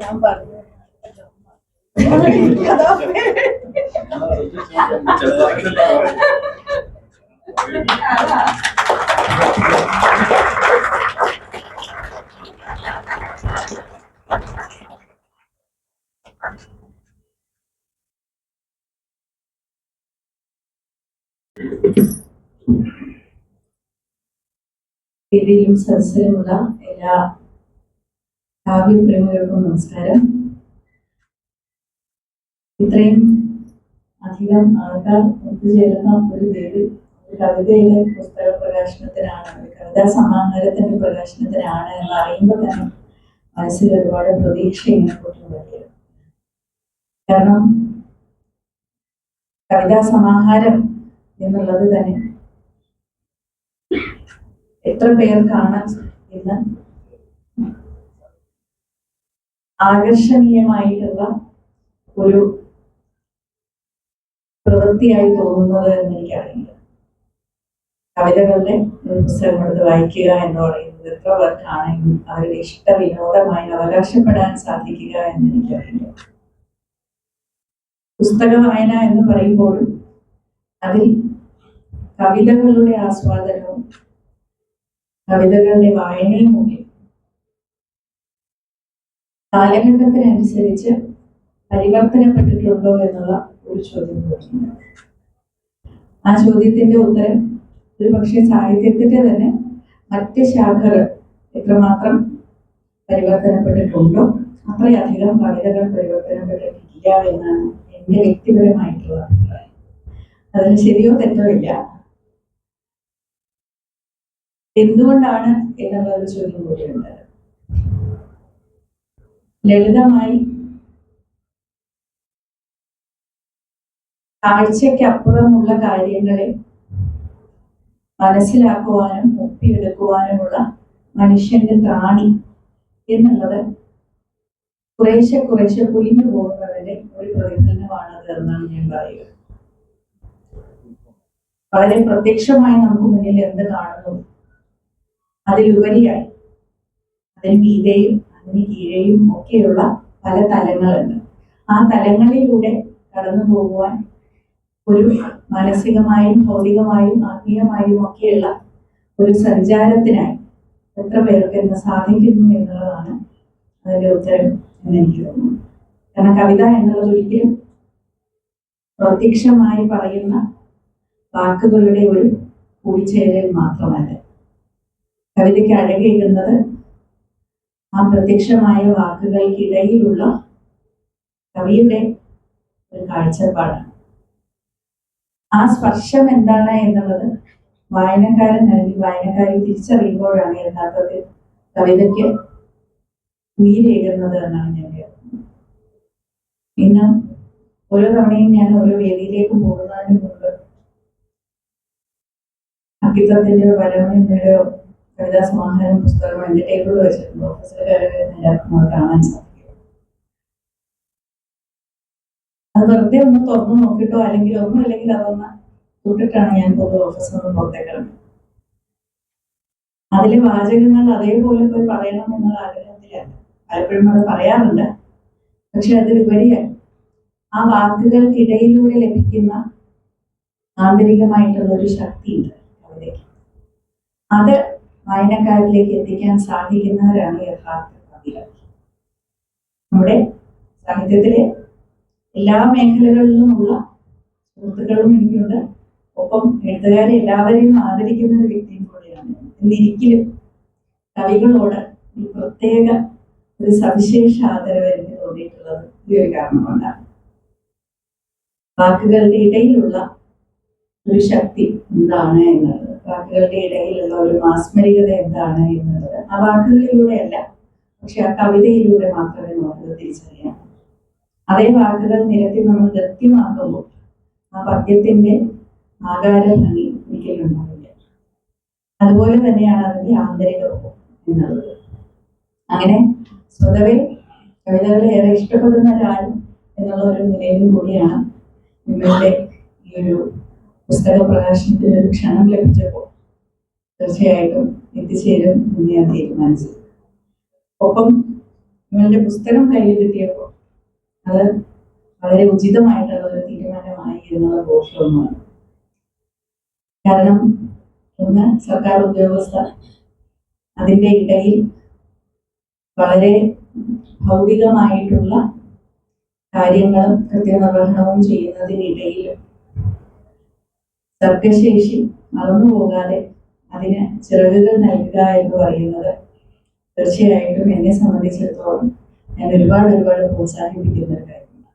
ഞാൻ പറഞ്ഞു വേദിയിലും സദസ്സിലുമുള്ള എല്ലാ കാവ്യപ്രേമികൾക്കും നമസ്കാരം. ഇത്രയും അധികം ആൾക്കാർ ഒത്തുചേരുന്ന ഒരു വേദി ഒരു കവിതയുടെ പുസ്തക പ്രകാശനത്തിനാണ് കവിതാ സമാഹാരത്തിന്റെ പ്രകാശനത്തിനാണ് എന്ന് അറിയുമ്പോൾ തന്നെ മനസ്സിൽ ഒരുപാട് പ്രതീക്ഷ ഇങ്ങനെ കാരണം കവിതാ സമാഹാരം എന്നുള്ളത് തന്നെ എത്ര കാണാൻ ഇന്ന് ആകർഷണീയമായിട്ടുള്ള ഒരു പ്രവൃത്തിയായി തോന്നുന്നത് എന്ന് എനിക്കറിയില്ല. കവിതകളുടെ ഒരു പുസ്തകം എടുത്ത് വായിക്കുക എന്ന് പറയുന്നത് എത്ര പേർക്കാണ് അവരുടെ ഇഷ്ട വിനോദമായി അവകാശപ്പെടാൻ സാധിക്കുക എന്ന് എനിക്കറിയില്ല. പുസ്തക വായന എന്ന് പറയുമ്പോഴും അതിൽ കവിതകളുടെ ആസ്വാദനവും കവിതകളുടെ വായനയും മുഖ്യം കാലഘട്ടത്തിനനുസരിച്ച് പരിവർത്തനപ്പെട്ടിട്ടുണ്ടോ എന്നുള്ള ഒരു ചോദ്യം ആ ചോദ്യത്തിന്റെ ഉത്തരം ഒരു പക്ഷേ സാഹിത്യത്തിന്റെ തന്നെ മറ്റ് ശാഖകൾ എത്രമാത്രം പരിവർത്തനപ്പെട്ടിട്ടുണ്ടോ അത്രയധികം കവിതകൾ പരിവർത്തനപ്പെട്ടിട്ടില്ല എന്നാണ് എന്റെ വ്യക്തിപരമായിട്ടുള്ള അതിന് ശരിയോ തെറ്റോ ഇല്ല. എന്തുകൊണ്ടാണ് എന്നുള്ളത് ചോദ്യം കൂടിയുണ്ട് ലളിതമായി കാഴ്ചയ്ക്കപ്പുറമുള്ള കാര്യങ്ങളെ മനസ്സിലാക്കുവാനും ഒപ്പിയെടുക്കുവാനുമുള്ള മനുഷ്യന്റെ ത്രാണി എന്നുള്ളത് കുറേശ്ശെ കുറേശ്ശെ കുലിഞ്ഞു പോകുന്നതിന്റെ ഒരു പ്രതിഫലനമാണത് എന്നാണ് ഞാൻ പറയുക. വളരെ പ്രത്യക്ഷമായി നമുക്ക് മുന്നിൽ എന്ത് കാണുന്നു? അതിലുപരിയായി അതിന് മീതെയും അതിന് കീഴെയും ഒക്കെയുള്ള പല തലങ്ങളുണ്ട്. ആ തലങ്ങളിലൂടെ കടന്നു പോകുവാൻ ഒരു മാനസികമായും ഭൗതികമായും ആത്മീയമായും ഒക്കെയുള്ള ഒരു സഞ്ചാരത്തിനായി എത്ര പേർക്ക് ഇന്ന് സാധിക്കുന്നു എന്നുള്ളതാണ് അതിന്റെ ഉത്തരം എന്ന് എനിക്ക് തോന്നുന്നു കാരണം കവിത എന്നുള്ളത് ഒരിക്കലും പ്രത്യക്ഷമായി പറയുന്ന വാക്കുകളുടെ ഒരു കൂടിച്ചേരൽ മാത്രമല്ല. കവിതയ്ക്ക് അഴകേകുന്നത് ആ പ്രത്യക്ഷമായ വാക്കുകൾക്കിടയിലുള്ള കവിയുടെ ഒരു കാഴ്ചപ്പാടാണ്. ആ സ്പർശം എന്താണ് എന്നുള്ളത് വായനക്കാരൻ അല്ലെങ്കിൽ വായനക്കാരി തിരിച്ചറിയുമ്പോഴാണ് യഥാർത്ഥത്തിൽ കവിതയ്ക്ക് ഉയരേകുന്നത് എന്നാണ് ഞാൻ കേൾക്കുന്നത്. ഇന്ന് ഓരോ തവണയും ഞാൻ ഓരോ വേദിയിലേക്ക് പോകുന്നതിന് മുമ്പ് അക്കിത്തത്തിന്റെയോ വരവണിന്റെയോ കവിതാ സമാഹാരം പുസ്തകം എന്റെ ടേബിളിൽ വെച്ചിട്ടുണ്ട്. ഓഫീസിലുകാരൊക്കെ എല്ലാവർക്കും അത് കാണാൻ സാധിക്കും. അത് വെറുതെ ഒന്ന് തുറന്നു നോക്കിട്ടോ അല്ലെങ്കിൽ ഒന്നും അല്ലെങ്കിൽ അതൊന്ന് തൊട്ടിട്ടാണ് ഞാൻ പൊതു ഓഫീസിൽ നിന്ന് പുറത്തേക്കിറങ്ങുന്നത് അതിലെ വാചകങ്ങൾ അതേപോലെ പോയി പറയണം എന്നുള്ള ആഗ്രഹത്തിലല്ല പലപ്പോഴും അത് പറയാറുണ്ട്. പക്ഷെ അതിലുപരിയായി ആ വാക്കുകൾക്കിടയിലൂടെ ലഭിക്കുന്ന ആന്തരികമായിട്ടുള്ള ഒരു ശക്തിയുണ്ട് കവിതയ്ക്ക്. അത് വായനക്കാരിലേക്ക് എത്തിക്കാൻ സാധിക്കുന്നവരാണ് യഥാർത്ഥ കവികൾ. നമ്മുടെ സാഹിത്യത്തിലെ എല്ലാ മേഖലകളിലുമുള്ള സുഹൃത്തുക്കളും എനിക്കുണ്ട്. ഒപ്പം എഴുത്തുകാരെ എല്ലാവരെയും ആദരിക്കുന്ന ഒരു വ്യക്തിയും കൂടിയാണ് എന്നിരിക്കലും കവികളോട് ഒരു പ്രത്യേക ഒരു സവിശേഷ ആദരവ് എനിക്ക് തോന്നിയിട്ടുള്ളത് ഈ ഒരു കാരണം കൊണ്ടാണ് വാക്കുകളുടെ ഇടയിലുള്ള ഒരു ശക്തി എന്താണ് എന്നുള്ളത്. വാക്കുകളുടെ ഇടയിലുള്ള ഒരു മാസ്മരികത എന്താണ് എന്നുള്ളത് ആ വാക്കുകളിലൂടെയല്ല പക്ഷെ ആ കവിതയിലൂടെ മാത്രമേ നമുക്ക് തിരിച്ചറിയാം. അതേ വാക്കുകൾ നിരത്തി നമ്മൾ ഗത്യമാക്കുമ്പോൾ ആ പദ്യത്തിന്റെ ആകാര ഭംഗി ഒരിക്കലും ഉണ്ടാവില്ല. അതുപോലെ തന്നെയാണ് അതിന്റെ ആന്തരികവും എന്നുള്ളത്. അങ്ങനെ സ്വതവേ കവിതകളെ ഏറെ ഇഷ്ടപ്പെടുന്ന ഒരാൾ എന്നുള്ള ഒരു നിലയിലും കൂടിയാണ് നിങ്ങളുടെ ഈ ഒരു പുസ്തക പ്രകാശനത്തിന് ഒരു ക്ഷണം ലഭിച്ചപ്പോൾ തീർച്ചയായിട്ടും എത്തിച്ചേരും എന്ന് ഞാൻ തീരുമാനിച്ചു. ഒപ്പം നിങ്ങളുടെ പുസ്തകം കയ്യിൽ കിട്ടിയപ്പോൾ അത് വളരെ ഉചിതമായിട്ടുള്ള ഒരു തീരുമാനമായി എന്നുള്ള ബോധ്യവുമാണ്. കാരണം ഒന്ന് സർക്കാർ ഉദ്യോഗസ്ഥ അതിന്റെ ഇടയിൽ വളരെ ഭൗതികമായിട്ടുള്ള കാര്യങ്ങളും കൃത്യനിർവഹണവും ചെയ്യുന്നതിനിടയിൽ സർഗശേഷി മറന്നു പോകാതെ അതിന് ചിറകുകൾ നൽകുക എന്ന് പറയുന്നത് തീർച്ചയായിട്ടും എന്നെ സംബന്ധിച്ചിടത്തോളം ഞാൻ ഒരുപാട് ഒരുപാട് പ്രോത്സാഹിപ്പിക്കുന്ന ഒരു കാര്യമാണ്.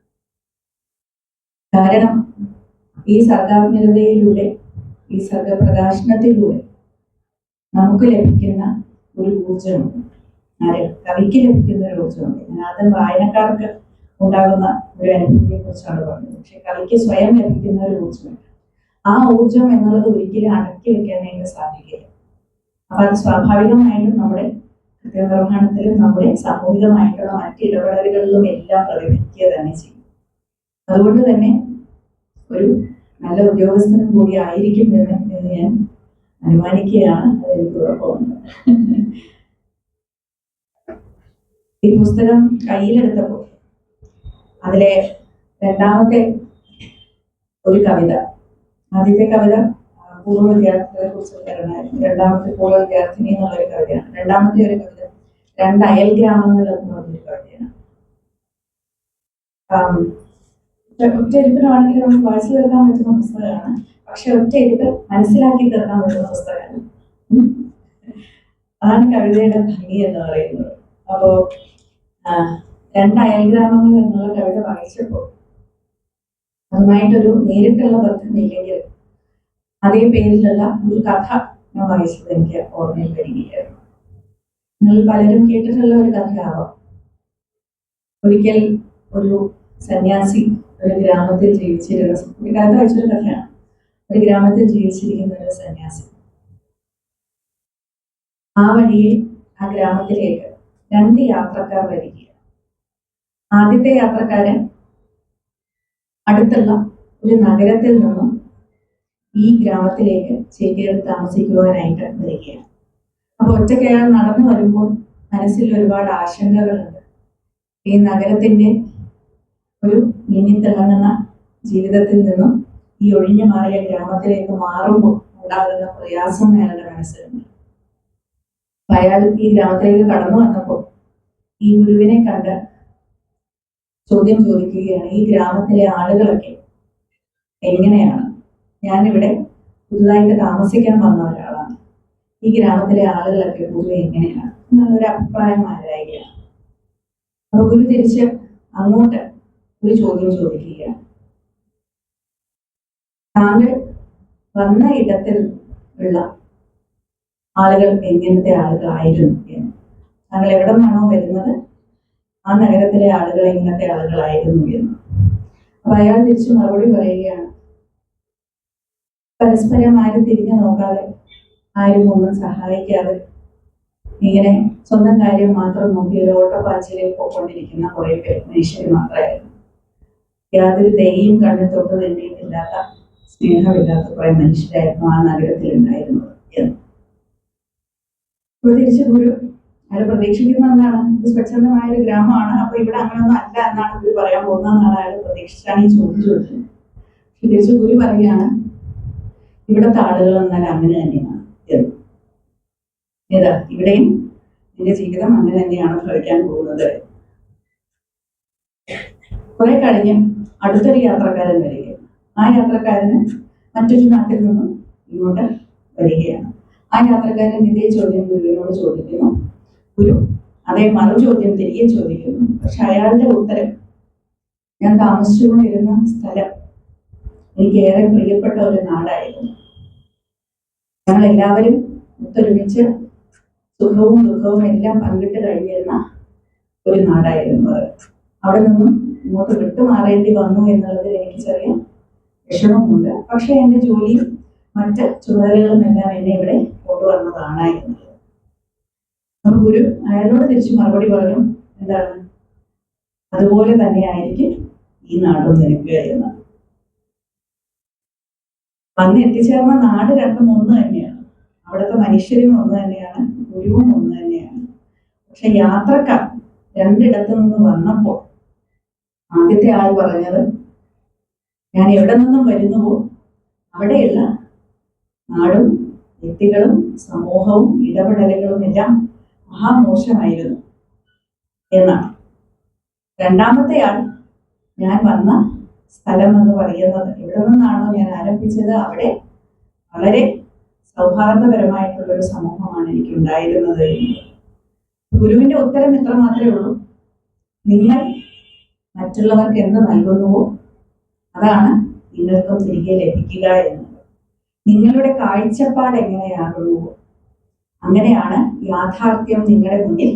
കാരണം ഈ സർഗാത്മകതയിലൂടെ ഈ സർഗപ്രകാശനത്തിലൂടെ നമുക്ക് ലഭിക്കുന്ന ഒരു ഊർജമുണ്ട് ആര്? കവിക്ക് ലഭിക്കുന്ന ഒരു ഊർജമുണ്ട് ഞാൻ അത് വായനക്കാർക്ക് ഉണ്ടാകുന്ന ഒരു അനുഭൂതിയെ കുറിച്ചാണ് പറഞ്ഞത്. പക്ഷെ കവിക്ക് സ്വയം ലഭിക്കുന്ന ഒരു ഊർജമുണ്ട് ആ ഊർജം എന്നുള്ളത് ഒരിക്കലും അടക്കി വെക്കാനായിട്ട് സാധിക്കില്ല. അപ്പൊ അത് സ്വാഭാവികമായിട്ടും നമ്മുടെ കൃത്യനിർവഹണത്തിലും നമ്മുടെ സാമൂഹികമായിട്ടുള്ള മറ്റ് ഇടപെടലുകളിലും എല്ലാം പ്രതിഫലിക്കുക തന്നെ ചെയ്യും. അതുകൊണ്ട് തന്നെ ഒരു നല്ല ഉദ്യോഗസ്ഥനും കൂടി ആയിരിക്കും എന്ന് ഞാൻ അനുമാനിക്കുകയാണ്. അതെനിക്ക് ഉറപ്പുണ്ട്. ഈ പുസ്തകം കയ്യിലെടുത്തപ്പോൾ അതിലെ രണ്ടാമത്തെ ഒരു കവിത ആദ്യത്തെ കവിത പൂർവ വിദ്യാർത്ഥികളെ കുറിച്ച് കവിതയായിരുന്നു രണ്ടാമത്തെ പൂർവ വിദ്യാർത്ഥിനി എന്നുള്ളൊരു കവിതയാണ്. രണ്ടാമത്തെ ഒരു കവിത രണ്ട് അയൽ ഗ്രാമങ്ങൾ എന്ന് പറഞ്ഞൊരു കവിതയാണ്. ആം, ഒറ്റ- ഒറ്റ നമുക്ക് വായിച്ചു തീർക്കാൻ പറ്റുന്ന പുസ്തകമാണ്. പക്ഷെ ഒറ്റ ഇരിപ്പിൽ മനസ്സിലാക്കി തീർക്കാൻ പറ്റുന്ന പുസ്തകമാണ്. അതാണ് കവിതയുടെ ഭംഗി എന്ന് പറയുന്നത്. അപ്പോ രണ്ട് അയൽ ഗ്രാമങ്ങൾ എന്നുള്ള കവിത വായിച്ചപ്പോൾ അതുമായിട്ടൊരു നേരിട്ടുള്ള ബന്ധമില്ലെങ്കിൽ അതേ പേരിലുള്ള ഒരു കഥ ഞാൻ വായിച്ചത് എനിക്ക് ഓർമ്മയിൽ വരികയായിരുന്നു. നിങ്ങൾ പലരും കേട്ടിട്ടുള്ള ഒരു കഥയാവാം. ഒരിക്കൽ ഒരു സന്യാസി ഒരു ഗ്രാമത്തിൽ ജീവിച്ചിരുന്ന കഥ വായിച്ചൊരു കഥയാണ്. ഒരു ഗ്രാമത്തിൽ ജീവിച്ചിരിക്കുന്ന ഒരു സന്യാസി. ആ വഴിയെ ആ ഗ്രാമത്തിലേക്ക് രണ്ട് യാത്രക്കാർ വരികയാണ്. ആദ്യത്തെ യാത്രക്കാരൻ അടുത്തുള്ള ഒരു നഗരത്തിൽ നിന്നും ഈ ഗ്രാമത്തിലേക്ക് ചേക്കേറി താമസിക്കുവാനായിട്ട് വരികയാണ്. അപ്പൊ ഒറ്റയ്ക്ക് അയാൾ നടന്നു വരുമ്പോൾ മനസ്സിൽ ഒരുപാട് ആശങ്കകളുണ്ട്. ഈ നഗരത്തിന്റെ ഒരു മിന്നിത്തിളങ്ങുന്ന ജീവിതത്തിൽ നിന്നും ഈ ഒഴിഞ്ഞു മാറിയ ഗ്രാമത്തിലേക്ക് മാറുമ്പോൾ ഉണ്ടാകുന്ന പ്രയാസം അയാളുടെ മനസ്സിലുണ്ട്. അയാൾ ഈ ഗ്രാമത്തിലേക്ക് കടന്നു വന്നപ്പോൾ ഈ ഗുരുവിനെ കണ്ട് ചോദ്യം ചോദിക്കുകയാണ്. ഈ ഗ്രാമത്തിലെ ആളുകളൊക്കെ എങ്ങനെയാണ്? ഞാനിവിടെ പുതുതായിട്ട് താമസിക്കാൻ വന്ന ഒരാളാണ്. ഈ ഗ്രാമത്തിലെ ആളുകളൊക്കെ പൊതുവെ എങ്ങനെയാണ്? എന്നുള്ളൊരു അഭിപ്രായം ആരായികയാണ്. അപ്പൊ ഗുരു തിരിച്ച് അങ്ങോട്ട് ഒരു ചോദ്യം ചോദിക്കുകയാണ്. താങ്കൾ വന്ന ഇടത്തിൽ ഉള്ള ആളുകൾ എങ്ങനത്തെ ആളുകളായിരുന്നു താങ്കൾ എവിടെ നിന്നാണോ വരുന്നത്? ആ നഗരത്തിലെ ആളുകൾ ഇങ്ങനത്തെ ആളുകളായിരുന്നു എന്ന്. അപ്പൊ അയാൾ തിരിച്ചു മറുപടി പറയുകയാണ് പരസ്പരം ആരും തിരിഞ്ഞു നോക്കാതെ ആരും ഒന്നും സഹായിക്കാതെ ഇങ്ങനെ സ്വന്തം കാര്യം മാത്രം നോക്കി ഒരു ഓട്ടപ്പാച്ചിലെ പോയിക്കൊണ്ടിരിക്കുന്ന കുറെ പേർ മനുഷ്യർ മാത്രമായിരുന്നു. യാതൊരു ദയയും കണ്ണിൽ തൊട്ട് തന്നെയില്ലാത്ത സ്നേഹമില്ലാത്ത കുറെ മനുഷ്യരായിരുന്നു ആ നഗരത്തിൽ ഉണ്ടായിരുന്നത് എന്ന് തിരിച്ചു ഗുരു അയാൾ പ്രതീക്ഷിക്കുന്ന എന്താണ് ഇത് ഒരു ഗ്രാമമാണ്. അപ്പൊ ഇവിടെ അങ്ങനെയൊന്നും അല്ല എന്നാണ് ഗുരു പറയാൻ പോകുന്നതെന്നാണ് അയാൾ പ്രതീക്ഷിച്ചാണ് ഈ ചോദ്യം ചോദിച്ചത്. തിരിച്ചു ഗുരു പറയാണ് ഇവിടുത്തെ ആളുകൾ എന്നാൽ അങ്ങനെ തന്നെയാണ്. എന്ന്. ഏതാ? ഇവിടെയും നിന്റെ ജീവിതം അങ്ങനെ തന്നെയാണ് ഭവിക്കാൻ പോകുന്നത്? കുറെ കഴിഞ്ഞ് അടുത്തൊരു യാത്രക്കാരൻ വരികയാണ്. ആ യാത്രക്കാരന് മറ്റൊരു നാട്ടിൽ നിന്നും ഇങ്ങോട്ട് വരികയാണ്. ആ യാത്രക്കാരൻ ഇതേ ചോദ്യം ഗുരുവിനോട് ചോദിക്കുന്നു. ഗുരു അതേ മറു ചോദ്യം തിരികെ ചോദിക്കുന്നു പക്ഷെ അയാളുടെ ഉത്തരം ഞാൻ താമസിച്ചുകൊണ്ടിരുന്ന സ്ഥലം എനിക്ക് ഏറെ പ്രിയപ്പെട്ട ഒരു നാടായിരുന്നു. ഞങ്ങൾ എല്ലാവരും ഒത്തൊരുമിച്ച് സുഖവും ദുഃഖവും എല്ലാം പങ്കിട്ട് കഴിഞ്ഞിരുന്ന ഒരു നാടായിരുന്നു അത്. അവിടെ നിന്നും ഇങ്ങോട്ട് വിട്ടുമാറേണ്ടി വന്നു എന്നുള്ളതിൽ എനിക്ക് ചെറിയ വിഷമമുണ്ട്. പക്ഷെ എന്റെ ജോലിയും മറ്റ് ചുമതലകളും എല്ലാം എന്നെ ഇവിടെ കൊണ്ടുവന്നതാണ് എന്നുള്ളത് അപ്പൊ ഗുരു അയാളോട് തിരിച്ച് മറുപടി പറഞ്ഞു എന്താണ്? അതുപോലെ തന്നെയായിരിക്കും ഈ നാടും നിനക്ക് എന്ന്. വന്ന് എത്തിച്ചേർന്ന നാട് രണ്ടും ഒന്ന് തന്നെയാണ്. അവിടുത്തെ മനുഷ്യരും ഒന്ന് തന്നെയാണ് ഗുരുവും ഒന്ന് തന്നെയാണ്. പക്ഷെ യാത്രക്കാർ രണ്ടിടത്തു നിന്ന് വന്നപ്പോൾ ആദ്യത്തെ ആൾ പറഞ്ഞത് ഞാൻ എവിടെ നിന്നും വരുന്നുവോ അവിടെയുള്ള നാടും വ്യക്തികളും സമൂഹവും ഇടപെടലുകളും എല്ലാം മഹാമോശമായിരുന്നു എന്നാണ്. രണ്ടാമത്തെ ആൾ ഞാൻ വന്ന സ്ഥലം എന്ന് പറയുന്നത് എവിടെ നിന്നാണോ ഞാൻ ആരംഭിച്ചത് അവിടെ വളരെ സൗഹാർദ്ദപരമായിട്ടുള്ള ഒരു സമൂഹമാണ് എനിക്ക് ഉണ്ടായിരുന്നത് ഗുരുവിന്റെ ഉത്തരം ഇത്ര മാത്രമേ ഉള്ളൂ. നിങ്ങൾ മറ്റുള്ളവർക്ക് എന്ത് നൽകുന്നുവോ അതാണ് നിങ്ങൾക്കും തിരികെ ലഭിക്കുക എന്നത്. നിങ്ങളുടെ കാഴ്ചപ്പാട് എങ്ങനെയാകുന്നുവോ അങ്ങനെയാണ് യാഥാർത്ഥ്യം നിങ്ങളുടെ മുന്നിൽ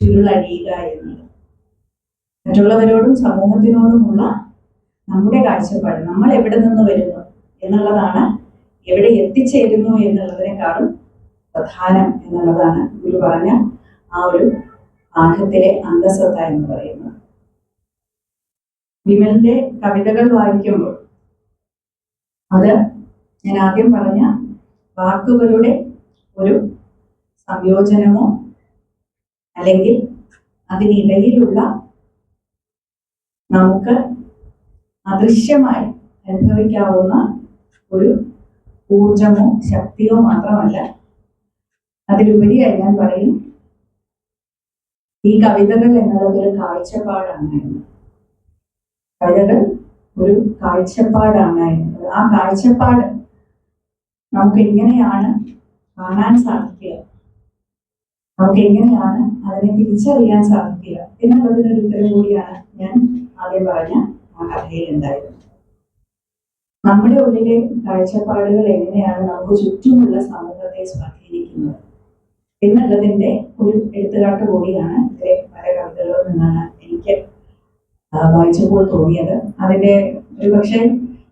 ചുരുളഴിയുക എന്നത്. മറ്റുള്ളവരോടും സമൂഹത്തിനോടുമുള്ള നമ്മുടെ കാഴ്ചപ്പാട് നമ്മൾ എവിടെ നിന്ന് വരുന്നു എന്നുള്ളതാണ് എവിടെ എത്തിച്ചേരുന്നു എന്നുള്ളതിനേക്കാളും പ്രധാനം എന്നുള്ളതാണ് ഗുരു പറഞ്ഞ ആ ഒരു പാഠത്തിലെ അന്തസത്ത എന്ന് പറയുന്നത്. വിമലിന്റെ കവിതകൾ വായിക്കുമ്പോൾ അത് ഞാൻ ആദ്യം പറഞ്ഞ വാക്കുകളുടെ ഒരു സംയോജനമോ അല്ലെങ്കിൽ അതിനിടയിലുള്ള നമുക്ക് അദൃശ്യമായി അനുഭവിക്കാവുന്ന ഒരു ഊർജമോ ശക്തിയോ മാത്രമല്ല. അതിലുപരിയായി ഞാൻ പറയും ഈ കവിതകൾ എന്നുള്ളത് ഒരു കാഴ്ചപ്പാടാണ്. കവിതകൾ ഒരു കാഴ്ചപ്പാടാണ്. ആ കാഴ്ചപ്പാട് നമുക്ക് എങ്ങനെയാണ് കാണാൻ സാധിക്കുക? നമുക്ക് എങ്ങനെയാണ് അതിനെ തിരിച്ചറിയാൻ സാധിക്കുക എന്നുള്ളതിനൊരു ഉത്തരം കൂടിയാണ് ഞാൻ ആദ്യം പറഞ്ഞ ആ കഥയിൽ ഉണ്ടായിരുന്നത് നമ്മുടെ ഉള്ളിലെ കാഴ്ചപ്പാടുകൾ എങ്ങനെയാണ് നമുക്ക് ചുറ്റുമുള്ള സമൂഹത്തെ സ്വാധീനിക്കുന്നത് എന്നുള്ളതിന്റെ ഒരു എടുത്തുകാട്ട് കൂടിയാണ് ഇതിലെ പല കവിതകളിൽ നിന്നാണ് എനിക്ക് വായിച്ചപ്പോൾ തോന്നിയത്. അതിന്റെ ഒരു പക്ഷേ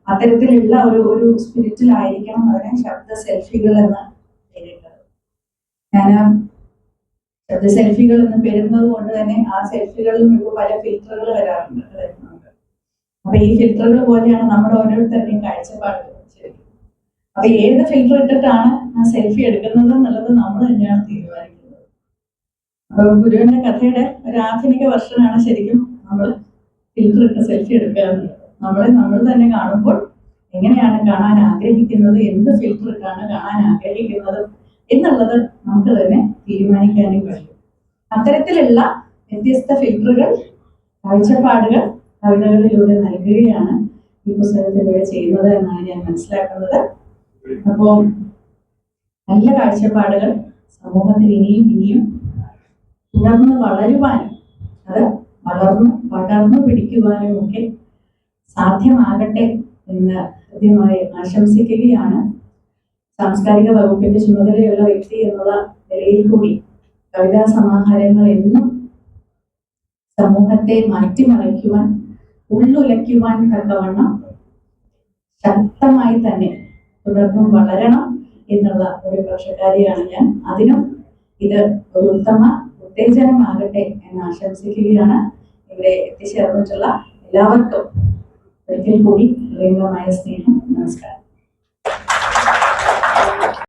അത്തരത്തിലുള്ള ഒരു ഒരു സ്പിരിറ്റിലായിരിക്കണം അതിനെ ശബ്ദ സെൽഫികൾ എന്ന് പേരിട്ടത്. ഞാൻ ശബ്ദ സെൽഫികൾ എന്ന് വരുന്നത് കൊണ്ട് തന്നെ ആ സെൽഫികളിലും ഇപ്പോൾ പല ഫിൽറ്ററുകൾ വരാറുണ്ട് വരുന്നുണ്ട്. അപ്പൊ ഈ ഫിൽറ്ററുകൾ പോലെയാണ് നമ്മുടെ ഓരോരുത്തരുടെയും കാഴ്ചപ്പാട് അപ്പൊ ഏത് ഫിൽറ്റർ ഇട്ടിട്ടാണ് ആ സെൽഫി എടുക്കുന്നത് എന്നുള്ളത് നമ്മൾ തന്നെയാണ് തീരുമാനിക്കുന്നത്. അപ്പൊ ഗുരുവിന്റെ കഥയുടെ ഒരു ആധുനിക വർഷനാണ് ശരിക്കും നമ്മൾ ഫിൽറ്റർ ഇട്ട് സെൽഫി എടുക്കുക നമ്മളെ നമ്മൾ തന്നെ കാണുമ്പോൾ എങ്ങനെയാണ് കാണാൻ ആഗ്രഹിക്കുന്നത് എന്ത് ഫിൽറ്റർ ഇട്ടാണ് കാണാൻ ആഗ്രഹിക്കുന്നത് എന്നുള്ളത് നമുക്ക് തന്നെ തീരുമാനിക്കാനും കഴിയും. അത്തരത്തിലുള്ള വ്യത്യസ്ത ഫിൽട്ടറുകൾ കാഴ്ചപ്പാടുകൾ കവിതകളിലൂടെ നൽകുകയാണ് ഈ പുസ്തകത്തിലൂടെ ചെയ്യുന്നത് എന്നാണ് ഞാൻ മനസ്സിലാക്കുന്നത്. അപ്പോൾ നല്ല കാഴ്ചപ്പാടുകൾ സമൂഹത്തിൽ ഇനിയും ഇനിയും തുടർന്ന് വളരുവാനും അത് വളർന്ന് പടർന്നു പിടിക്കുവാനും ഒക്കെ സാധ്യമാകട്ടെ എന്ന് കൃത്യമായി ആശംസിക്കുകയാണ്. സാംസ്കാരിക വകുപ്പിന്റെ ചുമതലയുള്ള വ്യക്തി എന്നുള്ള നിലയിൽ കൂടി കവിതാ സമാഹാരങ്ങൾ എന്നും സമൂഹത്തെ മാറ്റിമറിക്കുവാൻ ഉള്ളുലയ്ക്കുവാൻ തക്കവണ്ണം ശക്തമായി തന്നെ തുടർന്നും വളരണം എന്നുള്ള ഒരു പക്ഷക്കാരിയാണ് ഞാൻ. അതിനും ഇത് ഒരു ഉത്തമ ഉത്തേജനമാകട്ടെ എന്ന് ആശംസിക്കുകയാണ്. ഇവിടെ എത്തിച്ചേർന്നിട്ടുള്ള എല്ലാവർക്കും ഒരിക്കൽ കൂടി ഹൃദയംഗമായ സ്നേഹം. നമസ്കാരം.